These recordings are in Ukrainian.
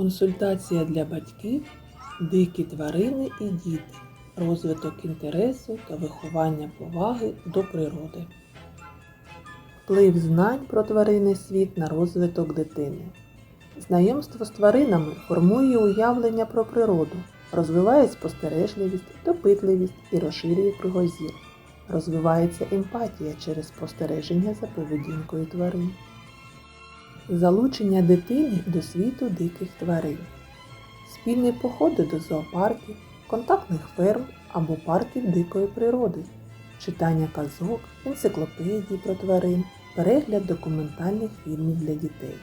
Консультація для батьків, дикі тварини і діти, розвиток інтересу та виховання поваги до природи. Вплив знань про тваринний світ на розвиток дитини. Знайомство з тваринами формує уявлення про природу, розвиває спостережливість, допитливість і розширює кругозір. Розвивається емпатія через спостереження за поведінкою тварин. Залучення дитини до світу диких тварин. Спільні походи до зоопарків, контактних ферм або парків дикої природи, читання казок, енциклопедій про тварин, перегляд документальних фільмів для дітей.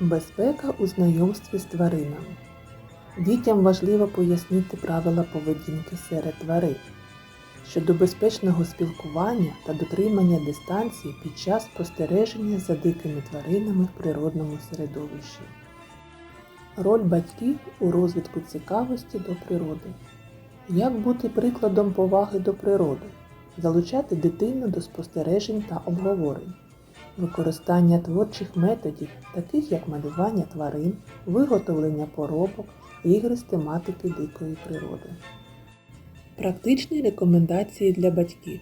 Безпека у знайомстві з тваринами. Дітям важливо пояснити правила поведінки серед тварин щодо безпечного спілкування та дотримання дистанції під час спостереження за дикими тваринами в природному середовищі. Роль батьків у розвитку цікавості до природи. Як бути прикладом поваги до природи, залучати дитину до спостережень та обговорень, використання творчих методів, таких як малювання тварин, виготовлення поробок, ігри з тематики дикої природи. Практичні рекомендації для батьків.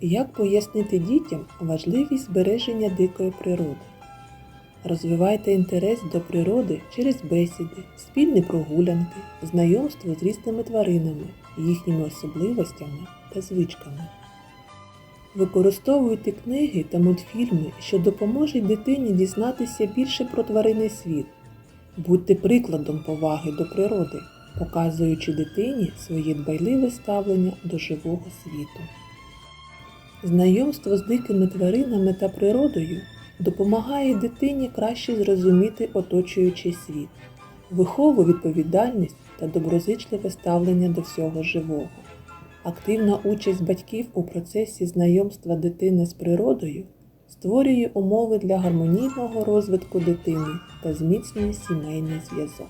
Як пояснити дітям важливість збереження дикої природи? Розвивайте інтерес до природи через бесіди, спільні прогулянки, знайомство з різними тваринами, їхніми особливостями та звичками. Використовуйте книги та мультфільми, що допоможуть дитині дізнатися більше про тваринний світ. Будьте прикладом поваги до природи, показуючи дитині своє дбайливе ставлення до живого світу. Знайомство з дикими тваринами та природою допомагає дитині краще зрозуміти оточуючий світ, виховує відповідальність та доброзичливе ставлення до всього живого. Активна участь батьків у процесі знайомства дитини з природою створює умови для гармонійного розвитку дитини та зміцнює сімейний зв'язок.